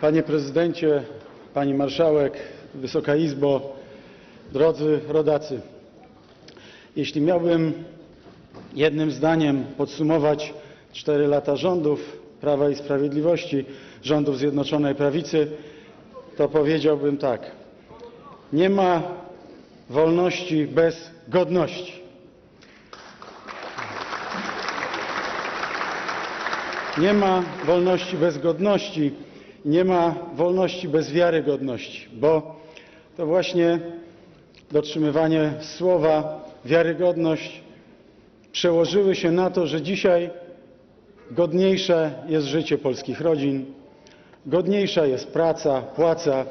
Panie Prezydencie, Pani Marszałek, Wysoka Izbo, drodzy rodacy. Jeśli miałbym jednym zdaniem podsumować cztery lata rządów Prawa i Sprawiedliwości, rządów Zjednoczonej Prawicy, to powiedziałbym tak. Nie ma wolności bez godności. Nie ma wolności bez godności, nie ma wolności bez wiarygodności, bo to właśnie dotrzymywanie słowa, wiarygodność przełożyły się na to, że dzisiaj godniejsze jest życie polskich rodzin, godniejsza jest praca, płaca,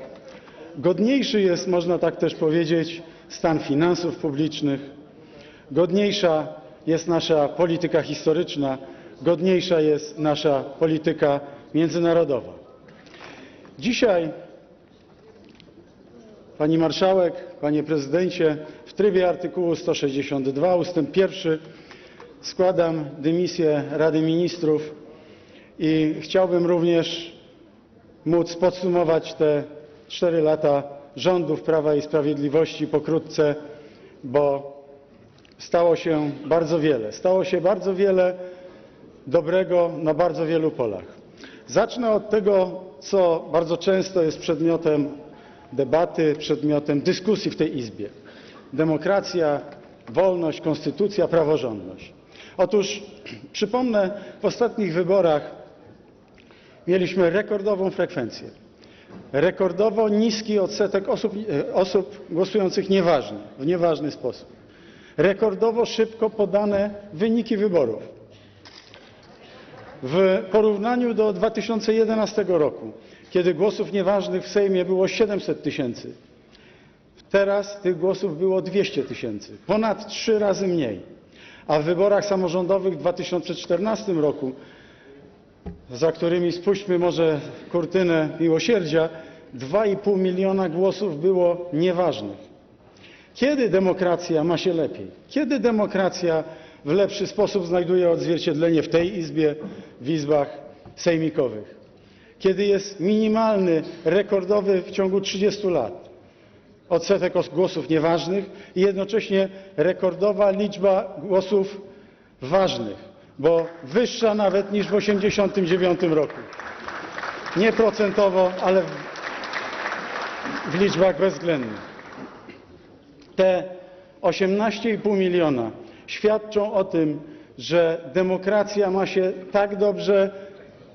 godniejszy jest, można tak też powiedzieć, stan finansów publicznych, godniejsza jest nasza polityka historyczna, godniejsza jest nasza polityka międzynarodowa. Dzisiaj, Pani Marszałek, Panie Prezydencie, w trybie artykułu 162 ustęp 1 składam dymisję Rady Ministrów i chciałbym również móc podsumować te cztery lata rządów Prawa i Sprawiedliwości pokrótce, bo stało się bardzo wiele. Stało się bardzo wiele dobrego na bardzo wielu polach. Zacznę od tego, co bardzo często jest przedmiotem debaty, przedmiotem dyskusji w tej Izbie. Demokracja, wolność, konstytucja, praworządność. Otóż przypomnę, w ostatnich wyborach mieliśmy rekordową frekwencję, rekordowo niski odsetek osób, osób głosujących nieważnie, w nieważny sposób, rekordowo szybko podane wyniki wyborów. W porównaniu do 2011 roku, kiedy głosów nieważnych w Sejmie było 700 tysięcy, teraz tych głosów było 200 tysięcy, ponad trzy razy mniej. A w wyborach samorządowych w 2014 roku, za którymi spuśćmy może kurtynę miłosierdzia, 2,5 miliona głosów było nieważnych. Kiedy demokracja ma się lepiej? Kiedy demokracja w lepszy sposób znajduje odzwierciedlenie w tej Izbie, w izbach sejmikowych? Kiedy jest minimalny, rekordowy w ciągu 30 lat odsetek głosów nieważnych i jednocześnie rekordowa liczba głosów ważnych, bo wyższa nawet niż w 1989 roku. Nie procentowo, ale w, liczbach bezwzględnych. Te 18,5 miliona świadczą o tym, że demokracja ma się tak dobrze,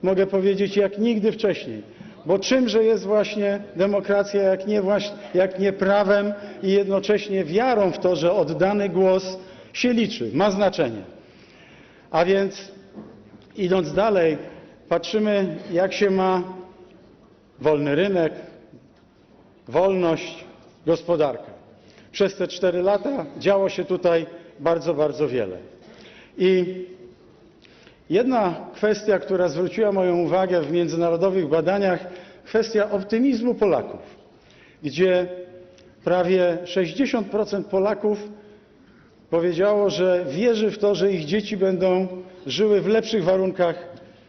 mogę powiedzieć, jak nigdy wcześniej. Bo czymże jest właśnie demokracja, jak nie, prawem i jednocześnie wiarą w to, że oddany głos się liczy, ma znaczenie. A więc idąc dalej, patrzymy, jak się ma wolny rynek, wolność, gospodarka. Przez te cztery lata działo się tutaj bardzo, bardzo wiele. I jedna kwestia, która zwróciła moją uwagę w międzynarodowych badaniach, kwestia optymizmu Polaków, gdzie prawie 60% Polaków powiedziało, że wierzy w to, że ich dzieci będą żyły w lepszych warunkach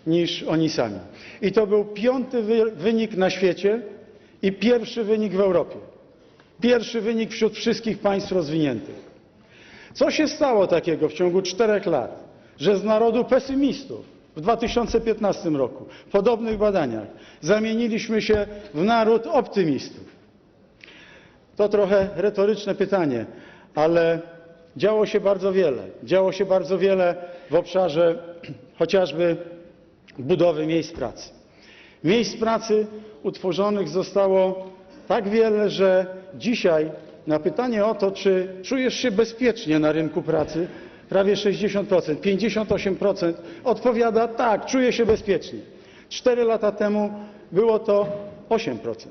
niż oni sami. I to był piąty wynik na świecie i pierwszy wynik w Europie. Pierwszy wynik wśród wszystkich państw rozwiniętych. Co się stało takiego w ciągu czterech lat, że z narodu pesymistów w 2015 roku w podobnych badaniach zamieniliśmy się w naród optymistów? To trochę retoryczne pytanie, ale działo się bardzo wiele. Działo się bardzo wiele w obszarze chociażby budowy miejsc pracy. Miejsc pracy utworzonych zostało tak wiele, że dzisiaj na pytanie o to, czy czujesz się bezpiecznie na rynku pracy, prawie 60%, 58% odpowiada tak, czuję się bezpiecznie. Cztery lata temu było to 8%.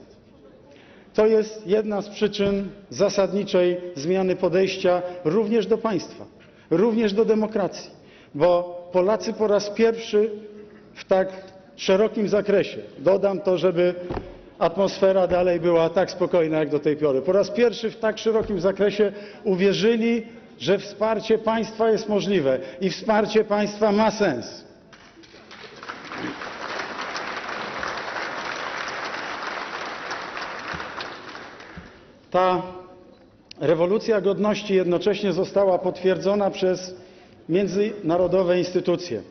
To jest jedna z przyczyn zasadniczej zmiany podejścia również do państwa, również do demokracji, bo Polacy po raz pierwszy w tak szerokim zakresie, dodam to, żeby atmosfera dalej była tak spokojna jak do tej pory. Po raz pierwszy w tak szerokim zakresie uwierzyli, że wsparcie państwa jest możliwe i wsparcie państwa ma sens. Ta rewolucja godności jednocześnie została potwierdzona przez międzynarodowe instytucje.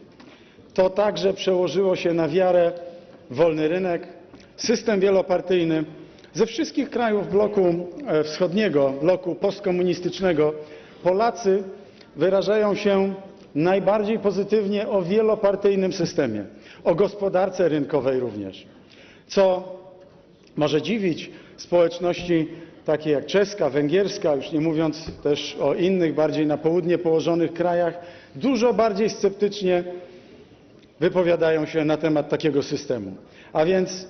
To także przełożyło się na wiarę w wolny rynek, system wielopartyjny. Ze wszystkich krajów bloku e, wschodniego, bloku postkomunistycznego, Polacy wyrażają się najbardziej pozytywnie o wielopartyjnym systemie, o gospodarce rynkowej również. Co może dziwić społeczności takie jak czeska, węgierska, już nie mówiąc też o innych bardziej na południe położonych krajach, dużo bardziej sceptycznie wypowiadają się na temat takiego systemu. A więc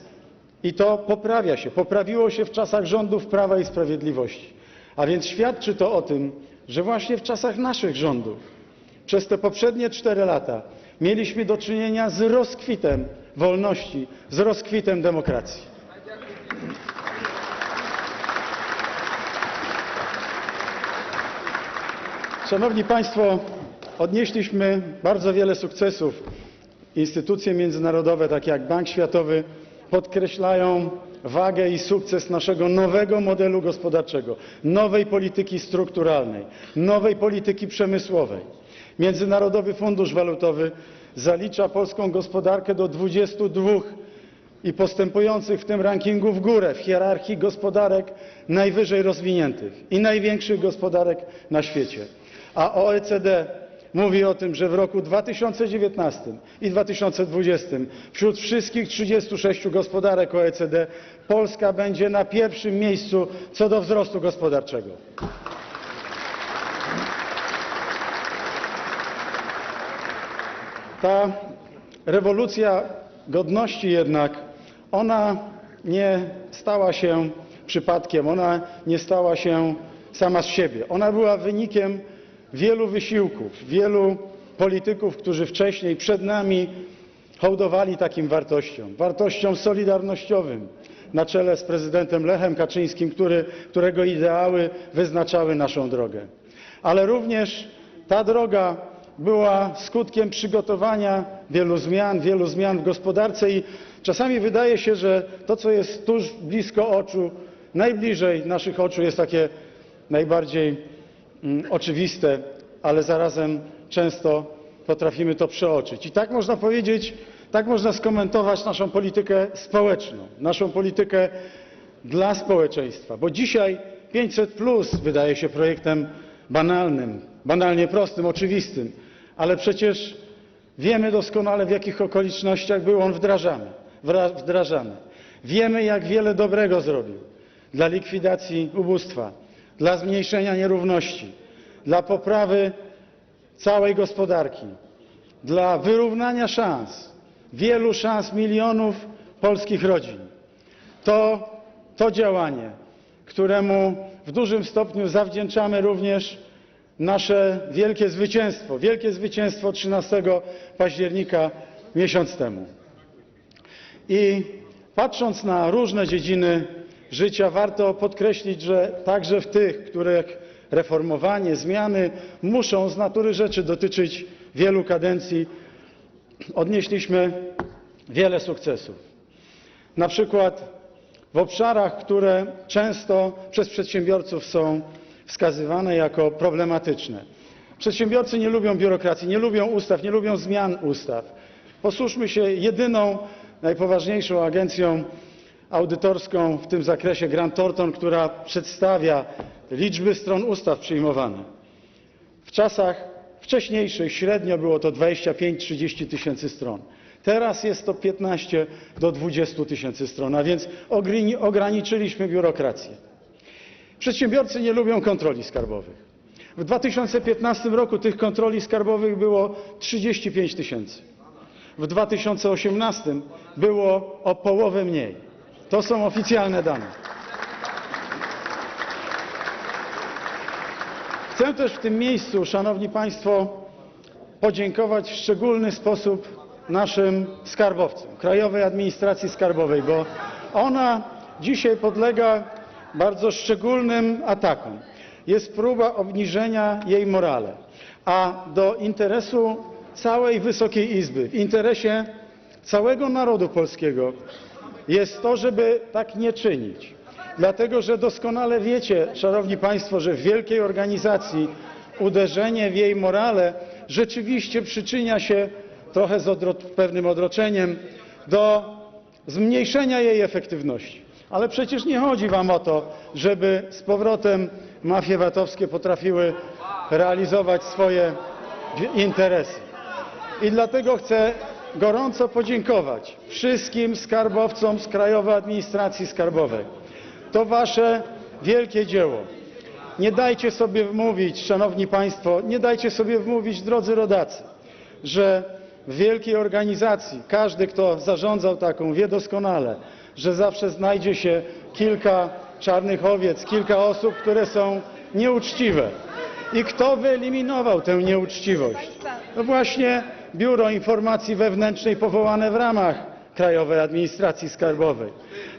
i to poprawia się, poprawiło się w czasach rządów Prawa i Sprawiedliwości. A więc świadczy to o tym, że właśnie w czasach naszych rządów, przez te poprzednie cztery lata, mieliśmy do czynienia z rozkwitem wolności, z rozkwitem demokracji. Szanowni Państwo, odnieśliśmy bardzo wiele sukcesów. Instytucje międzynarodowe, takie jak Bank Światowy, podkreślają wagę i sukces naszego nowego modelu gospodarczego, nowej polityki strukturalnej, nowej polityki przemysłowej. Międzynarodowy Fundusz Walutowy zalicza polską gospodarkę do 22 i postępujących w tym rankingu w górę w hierarchii gospodarek najwyżej rozwiniętych i największych gospodarek na świecie. A OECD mówi o tym, że w roku 2019 i 2020 wśród wszystkich 36 gospodarek OECD Polska będzie na pierwszym miejscu co do wzrostu gospodarczego. Ta rewolucja godności jednak, ona nie stała się przypadkiem, ona nie stała się sama z siebie. Ona była wynikiem wielu wysiłków, wielu polityków, którzy wcześniej przed nami hołdowali takim wartościom, wartościom solidarnościowym na czele z prezydentem Lechem Kaczyńskim, który, którego ideały wyznaczały naszą drogę. Ale również ta droga była skutkiem przygotowania wielu zmian, wielu zmian w gospodarce i czasami wydaje się, że to, co jest tuż blisko oczu, najbliżej naszych oczu jest takie najbardziej oczywiste, ale zarazem często potrafimy to przeoczyć. I tak można powiedzieć, tak można skomentować naszą politykę społeczną, naszą politykę dla społeczeństwa, bo dzisiaj 500 plus wydaje się projektem banalnym, banalnie prostym, oczywistym, ale przecież wiemy doskonale, w jakich okolicznościach był on wdrażany. Wiemy, jak wiele dobrego zrobił dla likwidacji ubóstwa, dla zmniejszenia nierówności, dla poprawy całej gospodarki, dla wyrównania szans, wielu szans milionów polskich rodzin. To, to działanie, któremu w dużym stopniu zawdzięczamy również nasze wielkie zwycięstwo, wielkie zwycięstwo 13 października miesiąc temu. I patrząc na różne dziedziny życia, warto podkreślić, że także w tych, których reformowanie, zmiany muszą z natury rzeczy dotyczyć wielu kadencji, odnieśliśmy wiele sukcesów. Na przykład w obszarach, które często przez przedsiębiorców są wskazywane jako problematyczne. Przedsiębiorcy nie lubią biurokracji, nie lubią ustaw, nie lubią zmian ustaw. Posłuszmy się jedyną, najpoważniejszą agencją audytorską w tym zakresie Grant Thornton, która przedstawia liczby stron ustaw przyjmowanych. W czasach wcześniejszych średnio było to 25-30 tysięcy stron. Teraz jest to 15 do 20 tysięcy stron, a więc ograniczyliśmy biurokrację. Przedsiębiorcy nie lubią kontroli skarbowych. W 2015 roku tych kontroli skarbowych było 35 tysięcy. W 2018 było o połowę mniej. To są oficjalne dane. Chcę też w tym miejscu, Szanowni Państwo, podziękować w szczególny sposób naszym skarbowcom, Krajowej Administracji Skarbowej, bo ona dzisiaj podlega bardzo szczególnym atakom. Jest próba obniżenia jej morale, a do interesu całej Wysokiej Izby, w interesie całego narodu polskiego jest to, żeby tak nie czynić. Dlatego, że doskonale wiecie, Szanowni Państwo, że w wielkiej organizacji uderzenie w jej morale rzeczywiście przyczynia się trochę z odro- pewnym odroczeniem do zmniejszenia jej efektywności. Ale przecież nie chodzi Wam o to, żeby z powrotem mafie VAT-owskie potrafiły realizować swoje interesy. I dlatego chcę gorąco podziękować wszystkim skarbowcom z Krajowej Administracji Skarbowej. To Wasze wielkie dzieło. Nie dajcie sobie wmówić, Szanowni Państwo, nie dajcie sobie wmówić, drodzy rodacy, że w wielkiej organizacji każdy, kto zarządzał taką, wie doskonale, że zawsze znajdzie się kilka czarnych owiec, kilka osób, które są nieuczciwe. I kto wyeliminował tę nieuczciwość? No właśnie Biuro Informacji Wewnętrznej powołane w ramach Krajowej Administracji Skarbowej.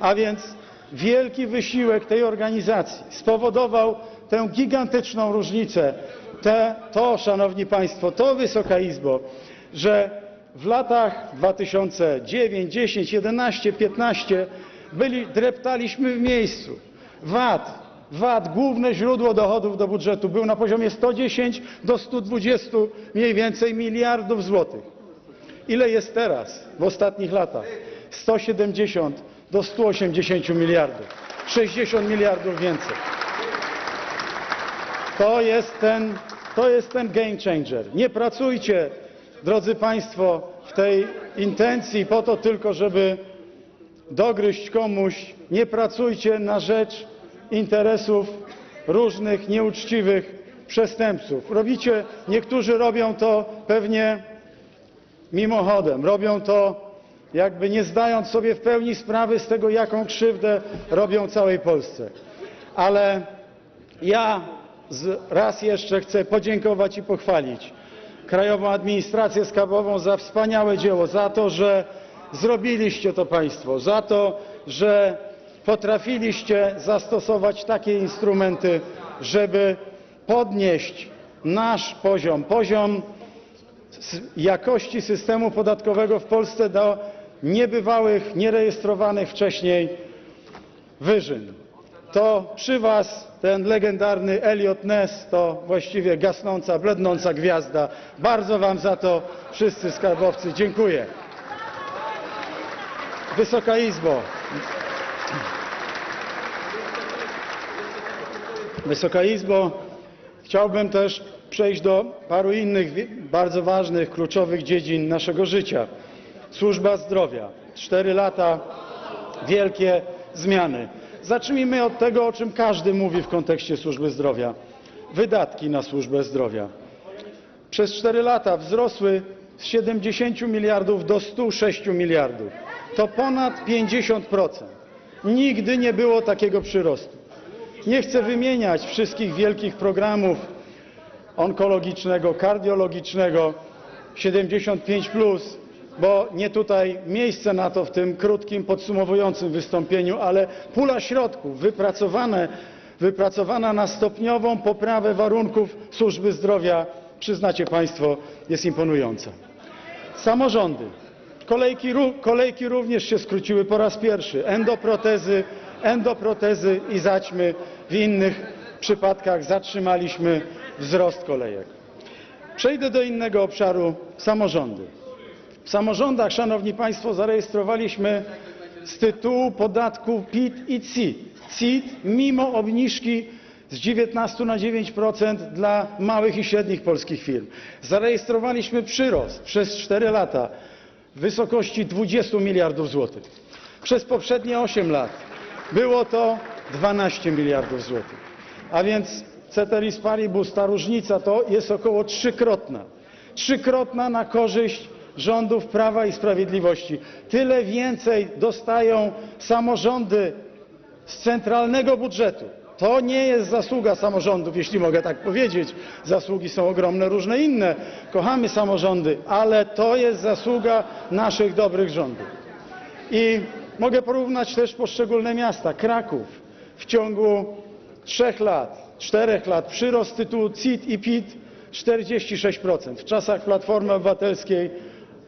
A więc wielki wysiłek tej organizacji spowodował tę gigantyczną różnicę. To, Szanowni Państwo, to Wysoka Izbo, że w latach 2009, 10, 11, 15 byli, dreptaliśmy w miejscu. VAT, VAT, główne źródło dochodów do budżetu, był na poziomie 110 do 120 mniej więcej miliardów złotych. Ile jest teraz w ostatnich latach? 170 do 180 miliardów. 60 miliardów więcej. To jest ten, to jest ten game changer. Nie pracujcie, drodzy Państwo, w tej intencji po to tylko, żeby dogryźć komuś. Nie pracujcie na rzecz interesów różnych nieuczciwych przestępców. Robicie, niektórzy robią to pewnie mimochodem, robią to jakby nie zdając sobie w pełni sprawy z tego, jaką krzywdę robią całej Polsce. Ale ja raz jeszcze chcę podziękować i pochwalić Krajową Administrację Skarbową za wspaniałe dzieło, za to, że zrobiliście to Państwo, za to, że potrafiliście zastosować takie instrumenty, żeby podnieść nasz poziom, poziom jakości systemu podatkowego w Polsce do niebywałych, nierejestrowanych wcześniej wyżyn. To przy Was ten legendarny Elliot Ness to właściwie gasnąca, blednąca gwiazda. Bardzo Wam za to wszyscy skarbowcy dziękuję. Wysoka Izbo. Wysoka Izbo, chciałbym też przejść do paru innych bardzo ważnych, kluczowych dziedzin naszego życia. Służba zdrowia. Cztery lata, wielkie zmiany. Zacznijmy od tego, o czym każdy mówi w kontekście służby zdrowia. Wydatki na służbę zdrowia. Przez cztery lata wzrosły z 70 miliardów do 106 miliardów. To ponad 50%. Nigdy nie było takiego przyrostu. Nie chcę wymieniać wszystkich wielkich programów onkologicznego, kardiologicznego, 75, bo nie tutaj miejsce na to w tym krótkim, podsumowującym wystąpieniu, ale pula środków wypracowana na stopniową poprawę warunków służby zdrowia, przyznacie Państwo, jest imponująca. Samorządy. Kolejki, ró- kolejki również się skróciły po raz pierwszy. Endoprotezy, endoprotezy i zaćmy w innych przypadkach zatrzymaliśmy wzrost kolejek. Przejdę do innego obszaru samorządy. W samorządach, Szanowni Państwo, zarejestrowaliśmy z tytułu podatku PIT i CIT. CIT mimo obniżki z 19 na 9% dla małych i średnich polskich firm. Zarejestrowaliśmy przyrost przez 4 lata w wysokości 20 miliardów złotych. Przez poprzednie 8 lat było to 12 miliardów złotych. A więc ceteris paribus, ta różnica to jest około trzykrotna. Trzykrotna na korzyść rządów Prawa i Sprawiedliwości. Tyle więcej dostają samorządy z centralnego budżetu. To nie jest zasługa samorządów, jeśli mogę tak powiedzieć. Zasługi są ogromne, różne inne. Kochamy samorządy, ale to jest zasługa naszych dobrych rządów. I mogę porównać też poszczególne miasta. Kraków w ciągu trzech lat, czterech lat przyrost tytułu CIT i PIT 46%. W czasach Platformy Obywatelskiej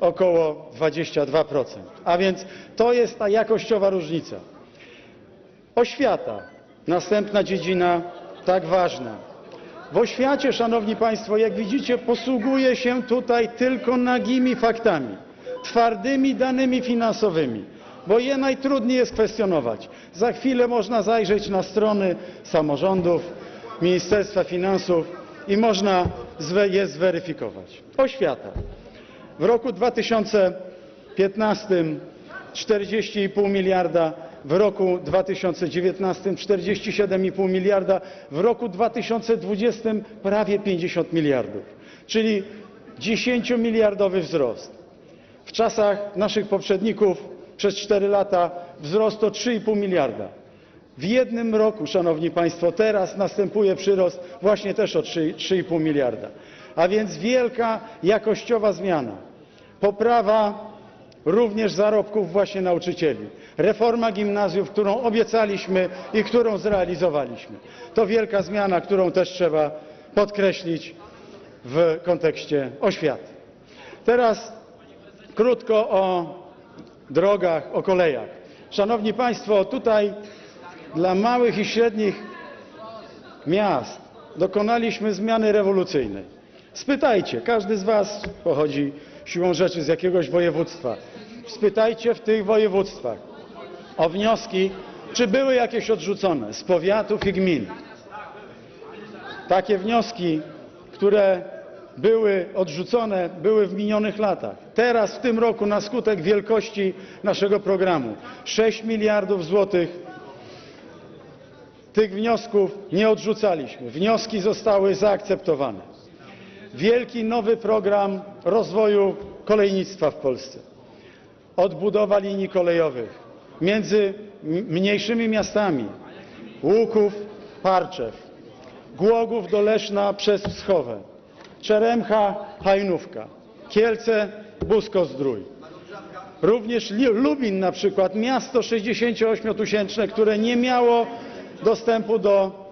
około 22%. A więc to jest ta jakościowa różnica. Oświata. Następna dziedzina tak ważna. W oświacie, Szanowni Państwo, jak widzicie, posługuje się tutaj tylko nagimi faktami, twardymi danymi finansowymi, bo je najtrudniej jest kwestionować. Za chwilę można zajrzeć na strony samorządów, Ministerstwa Finansów i można je zweryfikować. Oświata. W roku 2015 40,5 miliarda, w roku 2019 47,5 miliarda, w roku 2020 prawie 50 miliardów, czyli 10-miliardowy wzrost. W czasach naszych poprzedników przez 4 lata wzrost o 3,5 miliarda. W jednym roku, Szanowni Państwo, teraz następuje przyrost właśnie też o 3 3,5 miliarda. A więc wielka jakościowa zmiana. Poprawa również zarobków właśnie nauczycieli. Reforma gimnazjów, którą obiecaliśmy i którą zrealizowaliśmy. To wielka zmiana, którą też trzeba podkreślić w kontekście oświaty. Teraz krótko o drogach, o kolejach. Szanowni Państwo, tutaj dla małych i średnich miast dokonaliśmy zmiany rewolucyjnej. Spytajcie, każdy z Was pochodzi siłą rzeczy z jakiegoś województwa. Spytajcie w tych województwach o wnioski, czy były jakieś odrzucone z powiatów i gmin. Takie wnioski, które były odrzucone, były w minionych latach. Teraz, w tym roku, na skutek wielkości naszego programu, 6 miliardów złotych tych wniosków nie odrzucaliśmy. Wnioski zostały zaakceptowane. Wielki nowy program rozwoju kolejnictwa w Polsce. Odbudowa linii kolejowych między mniejszymi miastami Łuków, Parczew, Głogów do Leszna przez Wschowę, Czeremcha, Hajnówka, Kielce, Busko-Zdrój. Również Lubin na przykład, miasto 68-tysięczne, które nie miało dostępu do,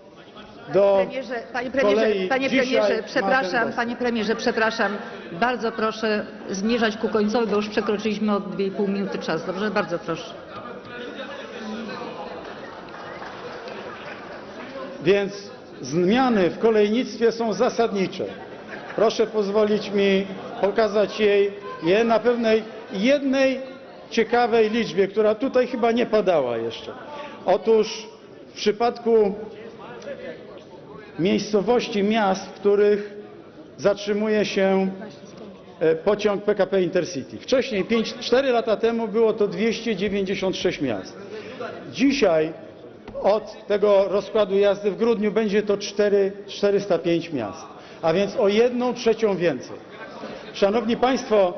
do Premierze, panie premierze, kolei. panie premierze, przepraszam, panie premierze, przepraszam. Bardzo proszę zmierzać ku końcowi, bo już przekroczyliśmy o 2,5 minuty czas. Dobrze? Bardzo proszę. Więc zmiany w kolejnictwie są zasadnicze. Proszę pozwolić mi pokazać jej je na pewnej jednej ciekawej liczbie, która tutaj chyba nie padała jeszcze. Otóż w przypadku miejscowości, miast, w których zatrzymuje się e, pociąg PKP Intercity. Wcześniej, 5, 4 lata temu było to 296 miast. Dzisiaj od tego rozkładu jazdy w grudniu będzie to 4, 405 miast, a więc o jedną trzecią więcej. Szanowni Państwo,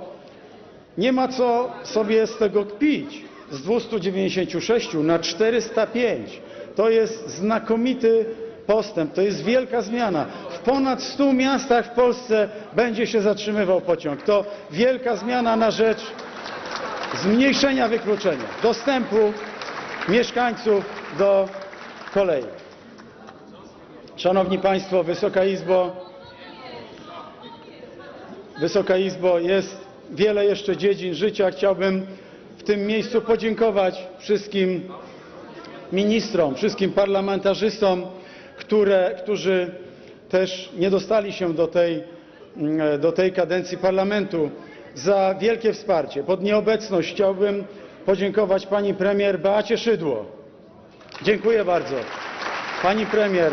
nie ma co sobie z tego kpić. Z 296 na 405 to jest znakomity postęp, to jest wielka zmiana. W ponad 100 miastach w Polsce będzie się zatrzymywał pociąg. To wielka zmiana na rzecz zmniejszenia wykluczenia, dostępu mieszkańców do kolei. Szanowni Państwo, Wysoka Izbo, Wysoka Izbo, jest wiele jeszcze dziedzin życia. Chciałbym w tym miejscu podziękować wszystkim ministrom, wszystkim parlamentarzystom, którzy też nie dostali się do tej, mm, do tej kadencji parlamentu, za wielkie wsparcie. Pod nieobecność chciałbym podziękować pani premier Beacie Szydło. Dziękuję bardzo. Pani premier,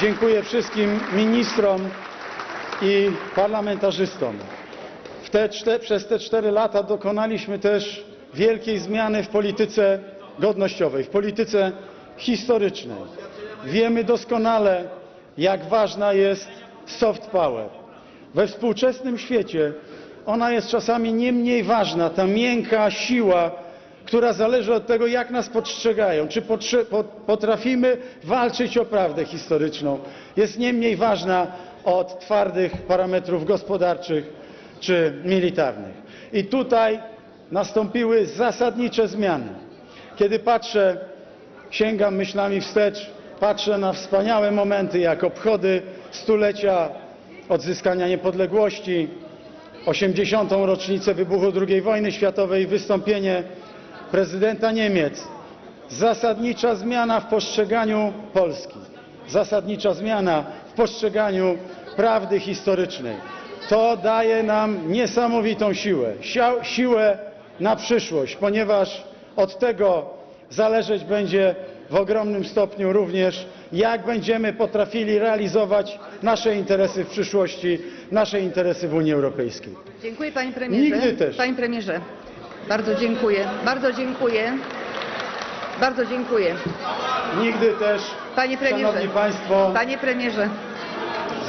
dziękuję wszystkim ministrom i parlamentarzystom. Przez te cztery lata dokonaliśmy też wielkiej zmiany w polityce godnościowej, w polityce historycznej. Wiemy doskonale, jak ważna jest soft power. We współczesnym świecie ona jest czasami nie mniej ważna, ta miękka siła, która zależy od tego, jak nas postrzegają, czy potrafimy walczyć o prawdę historyczną, jest nie mniej ważna od twardych parametrów gospodarczych czy militarnych. I tutaj nastąpiły zasadnicze zmiany. Kiedy patrzę, sięgam myślami wstecz, patrzę na wspaniałe momenty, jak obchody stulecia odzyskania niepodległości, 80. rocznicę wybuchu II wojny światowej, wystąpienie prezydenta Niemiec zasadnicza zmiana w postrzeganiu Polski, zasadnicza zmiana w postrzeganiu prawdy historycznej. To daje nam niesamowitą siłę, siłę na przyszłość, ponieważ od tego zależeć będzie w ogromnym stopniu również, jak będziemy potrafili realizować nasze interesy w przyszłości, nasze interesy w Unii Europejskiej. Dziękuję panie premierze. Nigdy też. Panie premierze, bardzo dziękuję. Bardzo dziękuję. Bardzo dziękuję. Nigdy też, Panie premierze. Szanowni Państwo, Panie premierze,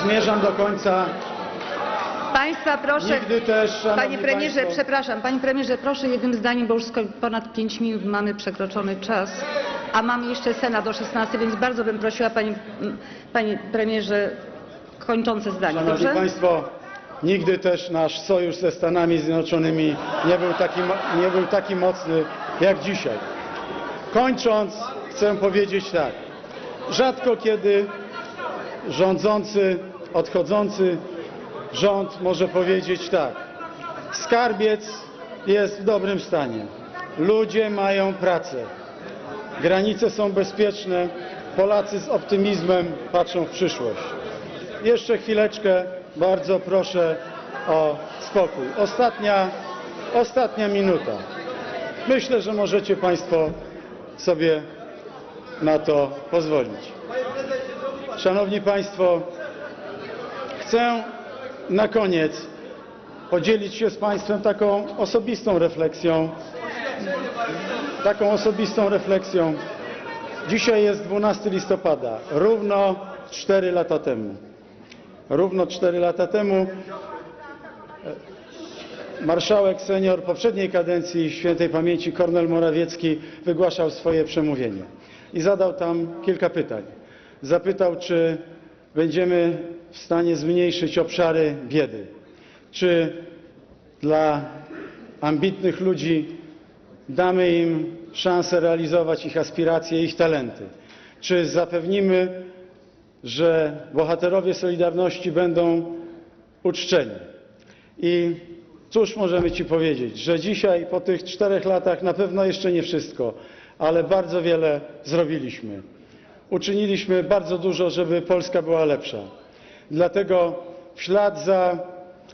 zmierzam do końca. państwa proszę. Nigdy też, Panie premierze, Państwo, przepraszam, panie premierze, proszę jednym zdaniem, bo już ponad 5 minut mamy przekroczony czas, a mamy jeszcze Senat do 16, więc bardzo bym prosiła panie, m, panie premierze kończące zdanie, Szanowni dobrze? Państwo, nigdy też nasz sojusz ze Stanami Zjednoczonymi nie był taki, nie był taki mocny jak dzisiaj. Kończąc, chcę powiedzieć tak. Rzadko kiedy rządzący, odchodzący rząd może powiedzieć tak. Skarbiec jest w dobrym stanie. Ludzie mają pracę. Granice są bezpieczne. Polacy z optymizmem patrzą w przyszłość. Jeszcze chwileczkę, bardzo proszę o spokój. Ostatnia, ostatnia minuta. Myślę, że możecie Państwo sobie na to pozwolić. Szanowni Państwo, chcę na koniec podzielić się z Państwem taką osobistą refleksją. Taką osobistą refleksją. Dzisiaj jest 12 listopada, równo 4 lata temu. Równo 4 lata temu e, marszałek senior poprzedniej kadencji świętej pamięci Kornel Morawiecki wygłaszał swoje przemówienie i zadał tam kilka pytań. Zapytał, czy będziemy w stanie zmniejszyć obszary biedy, czy dla ambitnych ludzi damy im szansę realizować ich aspiracje, ich talenty, czy zapewnimy że bohaterowie Solidarności będą uczczeni. I cóż możemy Ci powiedzieć, że dzisiaj po tych czterech latach na pewno jeszcze nie wszystko, ale bardzo wiele zrobiliśmy. Uczyniliśmy bardzo dużo, żeby Polska była lepsza. Dlatego w ślad za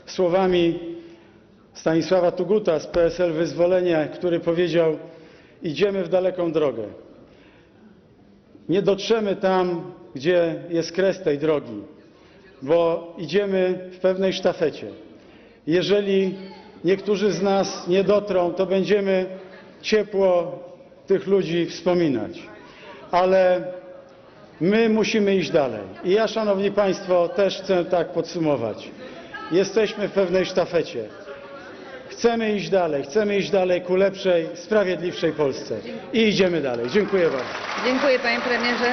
słowami Stanisława Tuguta z PSL Wyzwolenia, który powiedział idziemy w daleką drogę. Nie dotrzemy tam, gdzie jest kres tej drogi, bo idziemy w pewnej sztafecie. Jeżeli niektórzy z nas nie dotrą, to będziemy ciepło tych ludzi wspominać. Ale my musimy iść dalej. I ja, Szanowni Państwo, też chcę tak podsumować. Jesteśmy w pewnej sztafecie. Chcemy iść dalej, chcemy iść dalej ku lepszej, sprawiedliwszej Polsce. I idziemy dalej. Dziękuję bardzo. Dziękuję panie premierze.